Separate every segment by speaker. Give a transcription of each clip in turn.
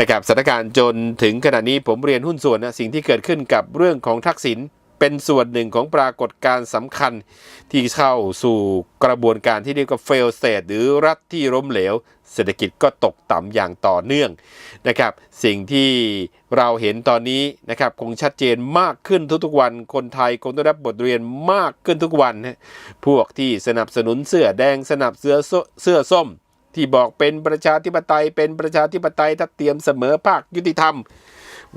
Speaker 1: นะครับสถานการณ์จนถึงขณะนี้ผมเรียนหุ้นส่วนนะสิ่งที่เกิดขึ้นกับเรื่องของทักษิณเป็นส่วนหนึ่งของปรากฏการณ์สำคัญที่เข้าสู่กระบวนการที่เรียกว่า fail state หรือรัฐที่ล้มเหลว เศรษฐกิจก็ตกต่ำอย่างต่อเนื่องนะครับ สิ่งที่เราเห็นตอนนี้นะครับคงชัดเจนมากขึ้นทุกๆวัน คนไทยคงต้รับบทเรียนมากขึ้นทุกวันนะพวกที่สนับสนุนเสื้อแดงสนับเสื้อเสื้อส้ม ที่บอกเป็นประชาธิปไตย เป็นประชาธิปไตยทัดเทียมเสมอภาคยุติธรรม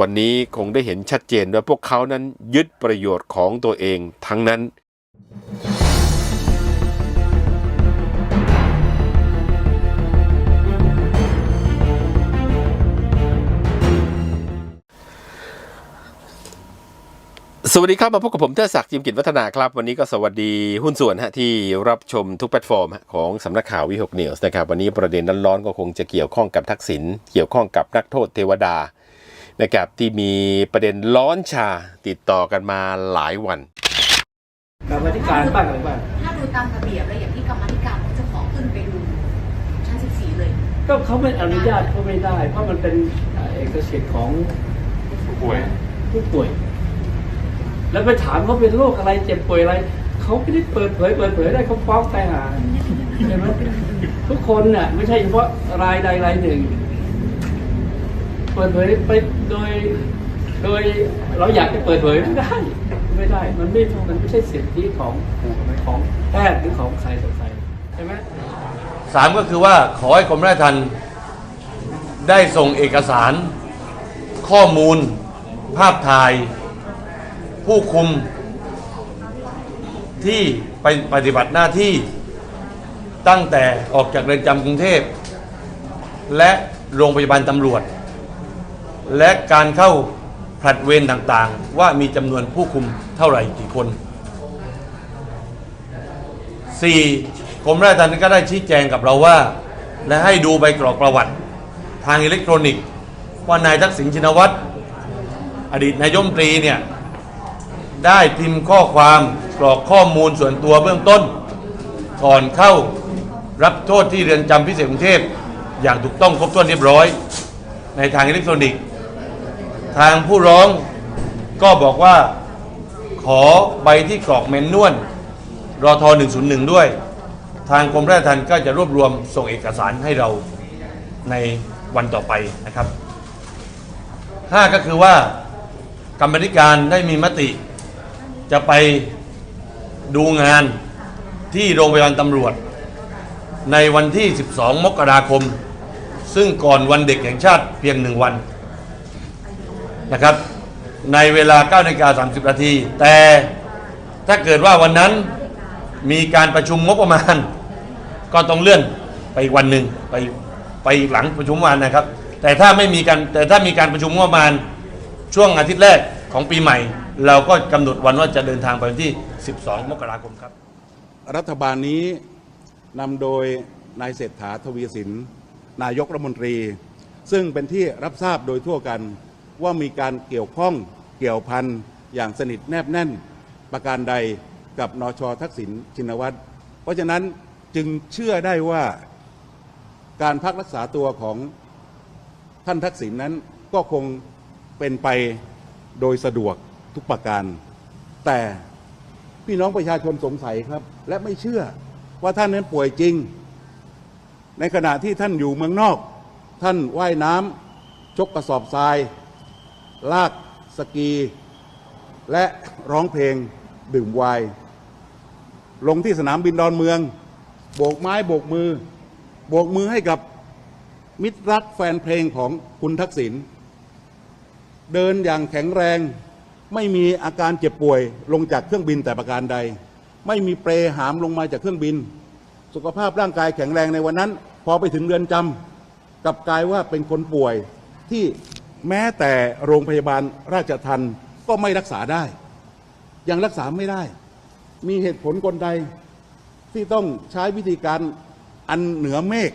Speaker 1: วันนี้คงได้เห็นชัดเจนว่าพวกเขานั้นยึดประโยชน์ของตัวเองทั้งนั้น สวัสดีครับ มาพบกับผมเทอศักดิ์จิมกิจวัฒนาครับ วันนี้ก็สวัสดีหุ้นส่วนฮะที่รับชมทุกแพลตฟอร์มฮะของสำนักข่าววิหกเนียสนะครับ วันนี้ประเด็นร้อนๆก็คงจะเกี่ยวข้องกับทักษิณเกี่ยวข้องกับนักโทษเทวดานะครับที่มีประเด็นร้อนชาติดต่อกันมาหลายวัน
Speaker 2: กรรมาธิการบ้างอะไรบ้าง
Speaker 3: ถ้าดูตามระเบียบแล้วอย่างที่กรรมาธิการเขาจะขอขึ้นไปดูชั้น14เลย
Speaker 2: ก็เขาไม่อนุญาตก็ไม่ได้ เพราะมันเป็นเอ่อเอกสิทธิ์ของ
Speaker 1: ผู้ป่วย
Speaker 2: ผู้ป่วย แล้วไปถามเขาเป็นโรคอะไรเจ็บป่วยอะไรเขาไม่ได้เปิดเผยเปิดเผยได้เขาฟ้องแต่หาใช่ไหมทุกคนน่ะไม่ใช่เฉพาะรายใดรายหนึ่ง เปิดเผยไปโดย โดยเราอยากจะเปิดเผยไม่ได้ไม่ได้ มันไม่มันไม่ใช่สิทธิของของแพทย์หรือของใครต่อใครใช่ไหม
Speaker 4: สามก็คือว่าขอให้กรมราชทัณฑ์ได้ส่งเอกสาร ข้อมูล ภาพถ่าย ผู้คุมที่ไปปฏิบัติหน้าที่ตั้งแต่ออกจากเรือนจำกรุงเทพ และโรงพยาบาลตำรวจ และการเข้าผลัดเวรต่างๆ ว่ามีจำนวนผู้คุมเท่าไหร่กี่คนสี่กรมราชทัณฑ์ก็ได้ชี้แจงกับเราว่า และให้ดูใบกรอกประวัติ ทางอิเล็กทรอนิกส์ว่านายทักษิณชินวัตร อดีตนายกรัฐมตรีเนี่ย ได้พิมพ์ข้อความกรอกข้อมูลส่วนตัวเบื้องต้น ก่อนเข้ารับโทษที่เรือนจำพิเศษกรุงเทพอย่างถูกต้องครบถ้วนเรียบร้อย ในทางอิเล็กทรอนิกส์ ทางผู้ร้องก็บอกว่าขอใบที่กรอกเมนนวลรอท101 ด้วย ทางกรมราชทัณฑ์ก็จะรวบรวมส่งเอกสารให้เราในวันต่อไปนะครับ 5 ก็คือว่ากรรมธิการได้มีมติ จะไปดูงานที่โรงพยาบาลตำรวจ ในวันที่ 12 มกราคม ซึ่งก่อนวันเด็กแห่งชาติเพียงหนึ่งวันนะครับ ในเวลา9นาฬิกา30 นาที แต่ถ้าเกิดว่าวันนั้นมีการประชุมงบประมาณ ก็ต้องเลื่อนไปอีกวันหนึ่งไปไปหลังประชุมวันนะครับ แต่ถ้าไม่มีการแต่ถ้ามีการประชุมงบประมาณช่วงอาทิตย์แรกของปีใหม่ เราก็กำหนดวันว่าจะเดินทางไปวันที่ 12 มกราคมครับ
Speaker 5: รัฐบาลนี้นำโดยนายเศรษฐาทวีสิน นายกรัฐมนตรี ซึ่งเป็นที่รับทราบโดยทั่วกันว่ามีการเกี่ยวข้องเกี่ยวพันอย่างสนิทแนบแน่น ประการใดกับนชทักษิณชินวัตรเพราะฉะนั้นจึงเชื่อได้ว่าการพักรักษาตัวของท่านทักษิณนั้นก็คงเป็นไปโดยสะดวก ทุกประการ แต่พี่น้องประชาชนสงสัยครับ และไม่เชื่อว่าท่านนั้นป่วยจริง ในขณะที่ท่านอยู่เมืองนอก ท่านว่ายน้ำชกกระสอบทราย ลากสกี และร้องเพลงดื่มไวน์ลงที่สนามบินดอนเมือง โบกไม้โบกมือ โบกมือให้กับมิตรรักแฟนเพลงของคุณทักษิณเดินอย่างแข็งแรง ไม่มีอาการเจ็บป่วยลงจากเครื่องบินแต่ประการใด ไม่มีเปรหามลงมาจากเครื่องบิน สุขภาพร่างกายแข็งแรงในวันนั้น พอไปถึงเรือนจำกลับกลายว่าเป็นคนป่วยที่แม้แต่โรงพยาบาลราชทันก็ไม่รักษาได้ ยังรักษาไม่ได้ มีเหตุผลกลใดที่ต้องใช้วิธีการอันเหนือเมฆ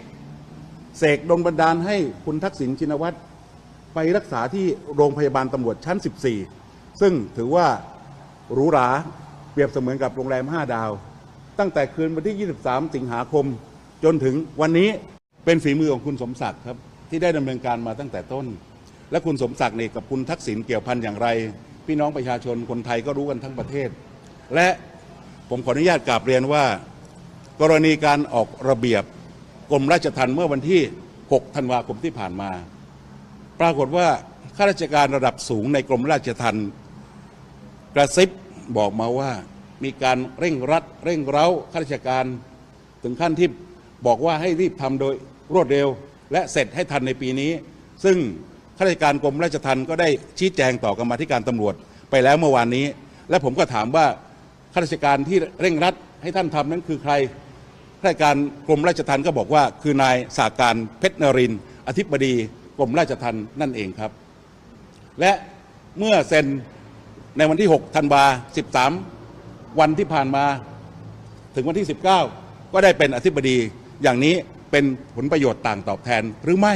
Speaker 5: เสกดลบันดาลให้คุณทักษิณชินวัตรไปรักษาที่โรงพยาบาลตำรวจชั้น 14 ซึ่งถือว่าหรูหราเปรียบเสมือนกับโรงแรม 5 ดาว ตั้งแต่คืนวันที่ 23 สิงหาคม จนถึงวันนี้เป็นฝีมือของคุณสมศักดิ์ครับ ที่ได้ดำเนินการมาตั้งแต่ต้น และคุณสมศักดิ์นี่กับคุณทักษิณเกี่ยวพันอย่างไร พี่น้องประชาชนคนไทยก็รู้กันทั้งประเทศ และผมขออนุญาตกราบเรียนว่า กรณีการออกระเบียบกรมราชทัณฑ์เมื่อวันที่ 6 ธันวาคมที่ผ่านมา ปรากฏว่า ข้าราชการระดับสูงในกรมราชทัณฑ์กระซิบบอกมาว่ามีการเร่งรัดเร่งเร้าข้าราชการ ถึงขั้นที่บอกว่าให้รีบทำโดยรวดเร็ว และเสร็จให้ทันในปีนี้ ซึ่งข้าราชการกรมราชทัณฑ์ก็ได้ชี้แจงต่อกรรมาธิการตำรวจไปแล้วเมื่อวานนี้ และผมก็ถามว่าข้าราชการที่เร่งรัดให้ท่านทำนั้นคือใครข้าราชการกรมราชทัณฑ์ก็บอกว่าคือนายสาการเพชรนรินทร์อธิบดีกรมราชทัณฑ์นั่นเองครับ และเมื่อเซ็นในวันที่ 6 ธันวา13 วันที่ผ่านมา ถึงวันที่ 19 ก็ได้เป็นอธิบดีอย่างนี้เป็นผลประโยชน์ต่างตอบแทนหรือไม่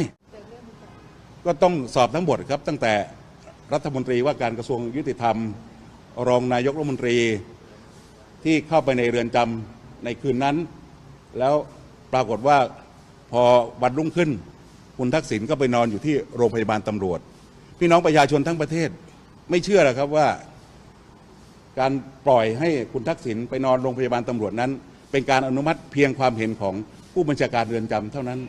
Speaker 5: ก็ต้องสอบทั้งหมดครับ ตั้งแต่รัฐมนตรีว่าการกระทรวงยุติธรรม รองนายกรัฐมนตรีที่เข้าไปในเรือนจำในคืนนั้น แล้วปรากฏว่าพอวันรุ่งขึ้น คุณทักษิณก็ไปนอนอยู่ที่โรงพยาบาลตำรวจ พี่น้องประชาชนทั้งประเทศ ไม่เชื่อหรอกครับว่า การปล่อยให้คุณทักษิณไปนอนโรงพยาบาลตำรวจนั้น เป็นการอนุมัติเพียงความเห็นของผู้บัญชาการเรือนจำเท่านั้น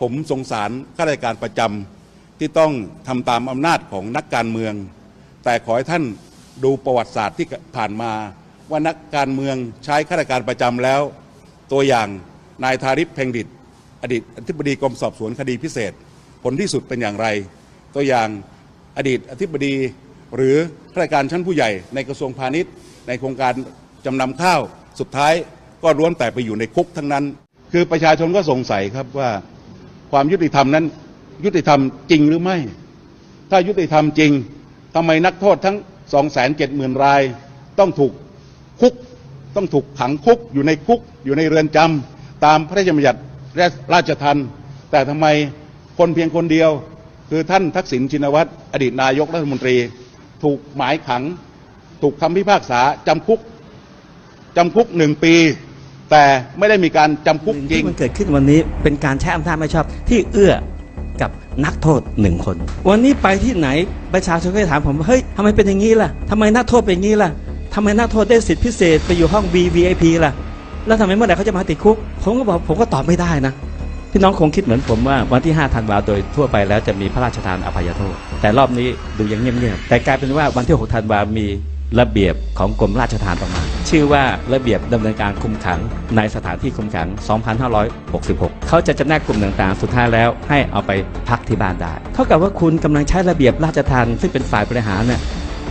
Speaker 5: ผมสงสารข้าราชการประจำที่ต้องทำตามอำนาจของนักการเมือง แต่ขอให้ท่านดูประวัติศาสตร์ที่ผ่านมา ว่านักการเมืองใช้ข้าราชการประจำแล้ว ตัวอย่างนายทาริปเพ่งดิตอดีตอธิบดีกรมสอบสวนคดีพิเศษ ผลที่สุดเป็นอย่างไร ตัวอย่าง อดีตอธิบดี หรือข้าราชการชั้นผู้ใหญ่ในกระทรวงพาณิชย์ ในโครงการจำนำข้าว สุดท้ายก็ล้วนแต่ไปอยู่ในคุกทั้งนั้น คือประชาชนก็สงสัยครับว่าความยุติธรรมนั้น ยุติธรรมจริงหรือไม่ ถ้ายุติธรรมจริงทำไมนักโทษทั้ง 270,000 ราย ต้องถูกคุก ต้องถูกขังคุก อยู่ในคุก อยู่ในเรือนจำตามพระราชบัญญัติราชทัณฑ์แต่ทำไมคนเพียงคนเดียว คือท่านทักษิณชินวัตรอดีตนายกรัฐมนตรี ถูกหมายขัง ถูกคำพิพากษาจำคุกจำคุกหนึ่งปี แต่ไม่ได้มีการจำคุกจริ
Speaker 6: ที่
Speaker 5: ง
Speaker 6: มันเกิดขึ้นวันนี้เป็นการใช้อำนาจไม่ชอบที่เอื้อกับนักโทษหนึ่งคน วันนี้ไปที่ไหนประชาชนก็จะถามผมว่าเฮ้ยทำไมเป็นอย่างนี้ล่ะทำไมนักโทษเป็นอย่างนี้ล่ะทำไมนักโทษได้สิทธิพิเศษไปอยู่ห้อง VVIP ล่ะ แล้วทำไมเมื่อไหร่เขาจะมาติดคุก ผมก็บอกผมก็ตอบไม่ได้นะ พี่น้องคงคิดเหมือนผมว่าวันที่5ธันวาโดยทั่วไปแล้วจะมีพระราชทานอภัยโทษ แต่รอบนี้ดูยังเงียบๆแต่กลายเป็นว่าวันที่6ธันวามีระเบียบของกรมราชทานออกมาชื่อว่าระเบียบดำเนินการคุมขังในสถานที่คุมขัง 2566 เขาจะจำแนกกลุ่มต่างๆ สุดท้ายแล้วให้เอาไปพักที่บ้านได้ เท่ากับว่าคุณกำลังใช้ระเบียบราชทานซึ่งเป็นฝ่ายบริหารเนี่ย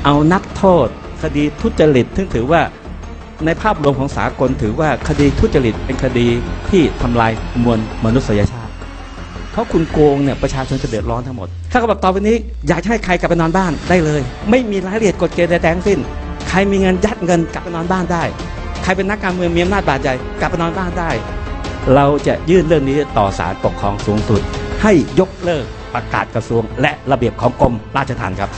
Speaker 6: เอานักโทษ คดีทุจริตซึ่งถือว่า ในภาพรวมของสากลถือว่าคดีทุจริตเป็นคดีที่ทำลายมวลมนุษยชาติ เพราะคุณโกงเนี่ยประชาชนจะเดือดร้อนทั้งหมด ถ้าก็บอกต่อไปนี้อยากให้ใครกลับไปนอนบ้านได้เลย ไม่มีรายละเอียดกฎเกณฑ์ใดๆทั้งสิ้น ใครมีเงินยัดเงินกลับไปนอนบ้านได้ ใครเป็นนักการเมืองมีอำนาจบาดใหญ่กลับไปนอนบ้านได้ เราจะยื่นเรื่องนี้ต่อศาลปกครองสูงสุด ให้ยกเลิกประกาศกระทรวง และระเบียบของกรมราชทัณฑ์ครับ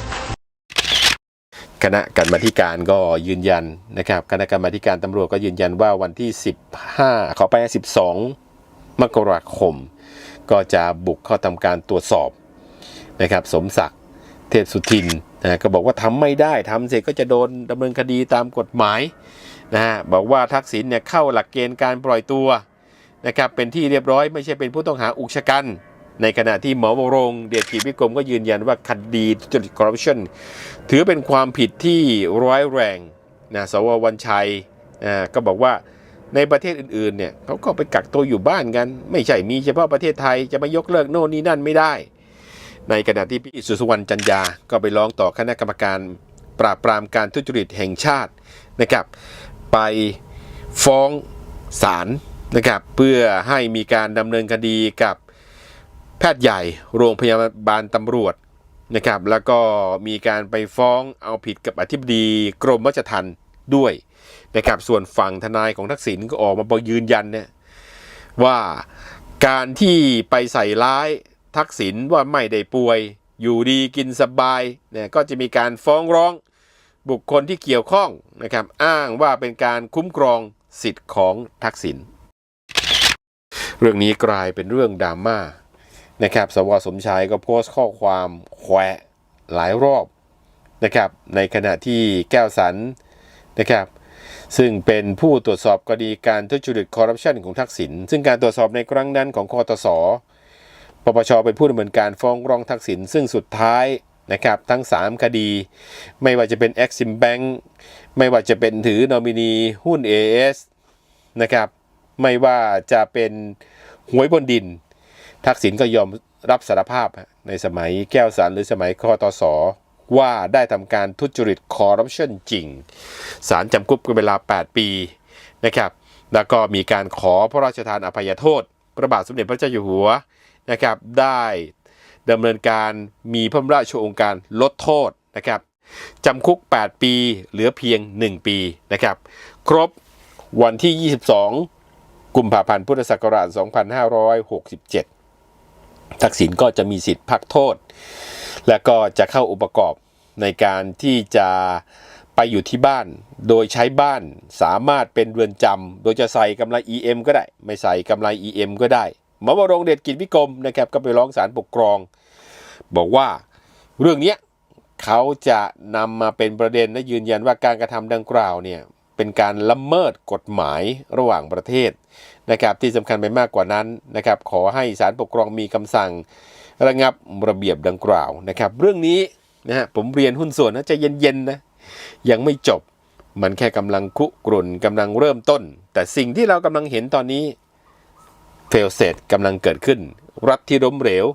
Speaker 1: คณะกรรมาธิการก็ยืนยันนะครับ คณะกรรมาธิการตำรวจก็ยืนยันว่าวันที่ 15 ขอไป 12 มกราคม ก็จะบุกเข้าทำการตรวจสอบนะครับ สมศักดิ์เทพสุทินนะก็บอกว่าทำไม่ได้ทำเสร็จก็จะโดนดำเนินคดีตามกฎหมายนะฮะบอกว่าทักษิณเนี่ยเข้าหลักเกณฑ์การปล่อยตัวนะครับเป็นที่เรียบร้อยไม่ใช่เป็นผู้ต้องหาอุกชะกัน ในขณะที่หมอวรงเดชกิจวิกรมก็ยืนยันว่าคดีทุจริตคอร์รัปชันถือเป็นความผิดที่ร้ายแรงนะสววันชัยก็บอกว่าในประเทศอื่นๆเนี่ยเขาก็ไปกักตัวอยู่บ้านกัน ไม่ใช่มีเฉพาะประเทศไทยจะมายกเลิกโน่นนี่นั่นไม่ได้ ในขณะที่พี่สุสวรรณจันยาก็ไปร้องต่อคณะกรรมการปราบปรามการทุจริตแห่งชาตินะครับ ไปฟ้องศาลนะครับ เพื่อให้มีการดำเนินคดีกับ แพทย์ใหญ่โรงพยาบาลตำรวจนะครับ แล้วก็มีการไปฟ้องเอาผิดกับอธิบดีกรมราชทัณฑ์ด้วยนะครับ ส่วนฝั่งทนายของทักษิณก็ออกมาบอกยืนยันเนี่ยว่าการที่ไปใส่ร้ายทักษิณว่าไม่ได้ป่วย อยู่ดีกินสบายเนี่ยก็จะมีการฟ้องร้องบุคคลที่เกี่ยวข้องนะครับ อ้างว่าเป็นการคุ้มครองสิทธิ์ของทักษิณเรื่องนี้กลายเป็นเรื่องดราม่า นะครับสวสมชายก็โพสต์ข้อความแขวะหลายรอบนะครับในขณะที่แก้วสันนะครับซึ่งเป็นผู้ตรวจสอบคดีการทุจริตคอร์รัปชันของทักษิณซึ่งการตรวจสอบในครั้งนั้นของคอตสปปชเป็นผู้ดำเนินการฟ้องร้องทักษิณซึ่งสุดท้ายนะครับทั้ง 3 คดี ไม่ว่าจะเป็น Exim Bank ไม่ว่าจะเป็นถือนอมินีหุ้น AS นะครับไม่ว่าจะเป็นหวยบนดิน ทักษิณก็ยอมรับสารภาพในสมัยแก้วสันหรือสมัยคอตสว่าได้ทำการทุจริตคอร์รัปชันจริงสารจำคุกเป็นเวลา 8 ปีนะครับ แล้วก็มีการขอพระราชทานอภัยโทษ พระบาทสมเด็จพระเจ้าอยู่หัวนะครับ ได้ดำเนินการมีพระราชโองการลดโทษนะครับจำคุก 8 ปีเหลือเพียง 1 ปีนะครับ ครบวันที่ 22 กุมภาพันธ์พุทธศักราช 2567 ทักษิณก็จะมีสิทธิ์พักโทษ และก็จะเข้าองค์ประกอบในการที่จะไปอยู่ที่บ้าน โดยใช้บ้านสามารถเป็นเรือนจำโดยจะใส่กำไร EM ก็ได้ ไม่ใส่กำไร EM ก็ได้หมอวรงเดชกิจวิกรมนะครับก็ไปร้องศาลปกครอง บอกว่าเรื่องนี้เขาจะนำมาเป็นประเด็นและยืนยันว่าการกระทำดังกล่าวเนี่ย เป็นการละเมิดกฎหมายระหว่างประเทศนะครับที่สำคัญไปมากกว่านั้นนะครับขอให้ศาลปกครองมีคำสั่งระงับระเบียบดังกล่าวนะครับ เรื่องนี้นะฮะผมเรียนหุ้นส่วนนะจะเย็นๆนะยังไม่จบมันแค่กำลังคุกรุ่นกำลังเริ่มต้น แต่สิ่งที่เรากำลังเห็นตอนนี้เฟลเซตกำลังเกิดขึ้น รัฐที่ล้มเหลว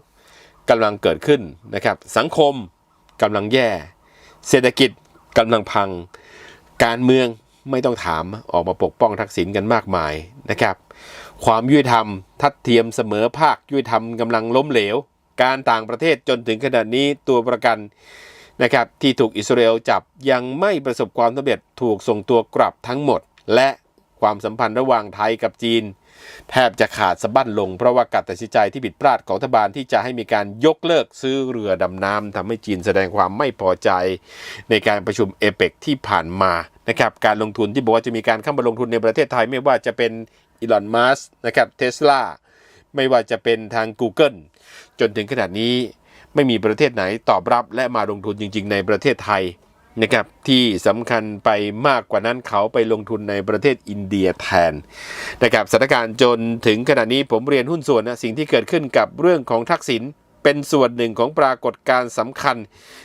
Speaker 1: กำลังเกิดขึ้นนะครับ สังคมกำลังแย่ เศรษฐกิจกำลังพัง การเมือง ไม่ต้องถามออกมาปกป้องทักษิณกันมากมายนะครับ ความยุติธรรม ทัดเทียมเสมอภาคยุติธรรมกำลังล้มเหลว การต่างประเทศจนถึงขนาดนี้ตัวประกันนะครับที่ถูกอิสราเอลจับยังไม่ประสบความสำเร็จถูกส่งตัวกลับทั้งหมด และความสัมพันธ์ระหว่างไทยกับจีน แทบจะขาดสะบั้นลง เพราะว่าการตัดสินใจที่ผิดพลาดของรัฐบาลที่จะให้มีการยกเลิกซื้อเรือดำน้ำทำให้จีนแสดงความไม่พอใจ ในการประชุมเอเปกที่ผ่านมานะครับการลงทุนที่บอกว่าจะมีการเข้ามาลงทุนในประเทศไทยไม่ว่าจะเป็นอีลอนมัสนะครับเทสลาไม่ว่าจะเป็นทาง Google จนถึงขนาดนี้ไม่มีประเทศไหนตอบรับและมาลงทุนจริง ๆ ในประเทศไทย นะครับที่สำคัญไปมากกว่านั้นเขาไปลงทุนในประเทศอินเดียแทนนะครับสถานการณ์จนถึงขณะนี้ผมเรียนหุ้นส่วนนะสิ่งที่เกิดขึ้นกับเรื่องของทักษิณเป็นส่วนหนึ่งของปรากฏการณ์สำคัญ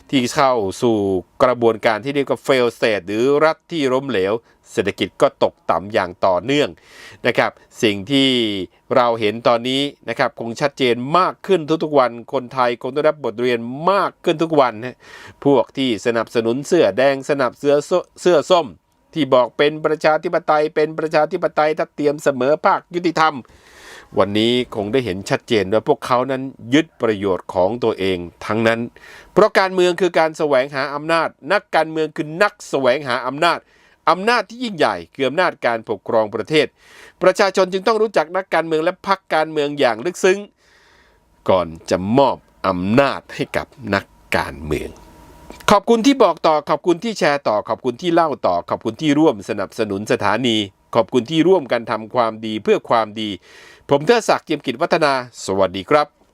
Speaker 1: ที่เข้าสู่กระบวนการที่เรียกว่า fail state หรือรัฐที่ล้มเหลว เศรษฐกิจก็ตกต่ำอย่างต่อเนื่องนะครับ สิ่งที่เราเห็นตอนนี้นะครับคงชัดเจนมากขึ้นทุกๆวัน คนไทยคงต้รับบทเรียนมากขึ้นทุกวันนะพวกที่สนับสนุนเสื้อแดงสนับเสื้อส้เสื้อส้ม ที่บอกเป็นประชาธิปไตย เป็นประชาธิปไตยทัดเทียมเสมอภาคยุติธรรม วันนี้คงได้เห็นชัดเจนว่าพวกเขานั้นยึดประโยชน์ของตัวเองทั้งนั้น เพราะการเมืองคือการแสวงหาอำนาจ นักการเมืองคือนักแสวงหาอำนาจ อำนาจที่ยิ่งใหญ่คืออำนาจการปกครองประเทศ ประชาชนจึงต้องรู้จักนักการเมืองและพรรคการเมืองอย่างลึกซึ้ง ก่อนจะมอบอำนาจให้กับนักการเมือง ขอบคุณที่บอกต่อขอบคุณที่แชร์ต่อขอบคุณที่เล่าต่อขอบคุณที่ร่วมสนับสนุนสถานี ขอบคุณที่ร่วมกันทำความดีเพื่อความดี ผมเทดศักดิ์เจียมกิจวัฒนา สวัสดีครับ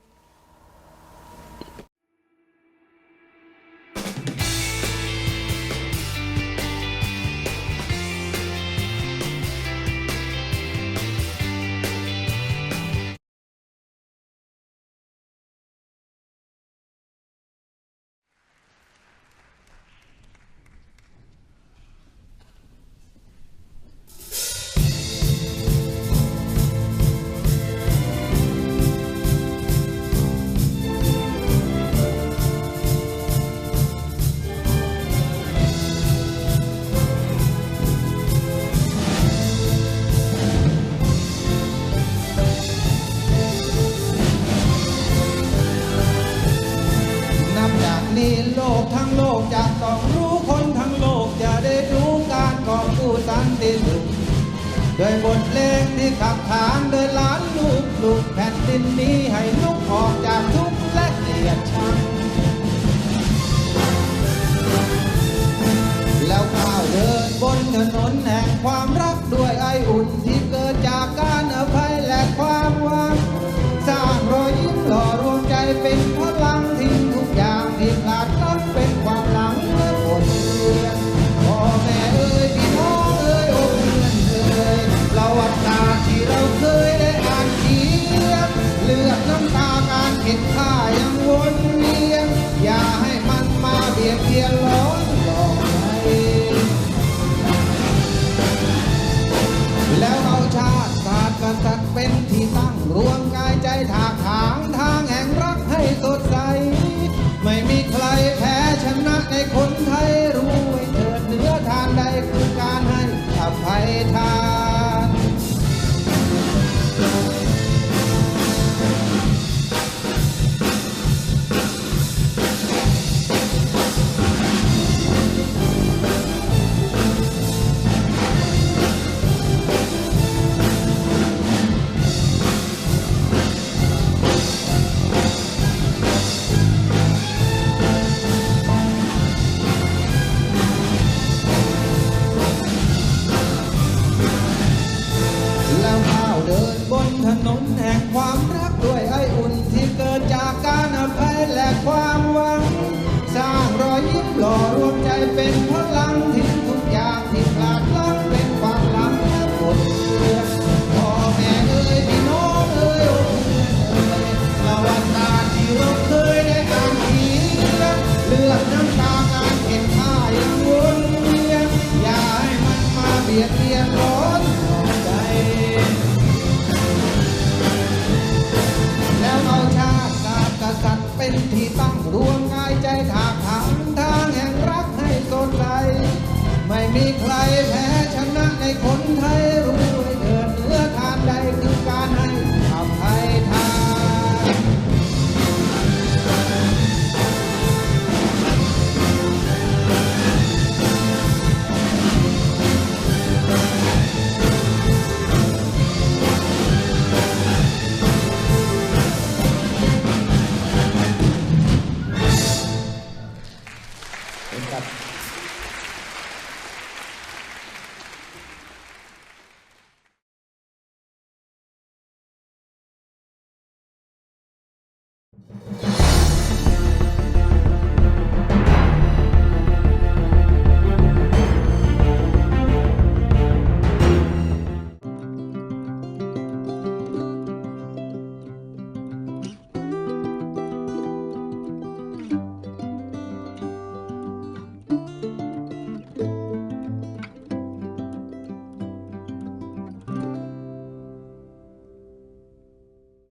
Speaker 7: สันติสุขด้วยบทเพลงที่ขับขานโดยล้านลูกลูกแผ่นดินนี้ให้ลุกออกจากทุกข์และเกลียดชังแล้วก้าวเดินบนถนนแห่งความรักด้วยไออุ่น arrepentir. มีใครแพ้ชนะในคนไทย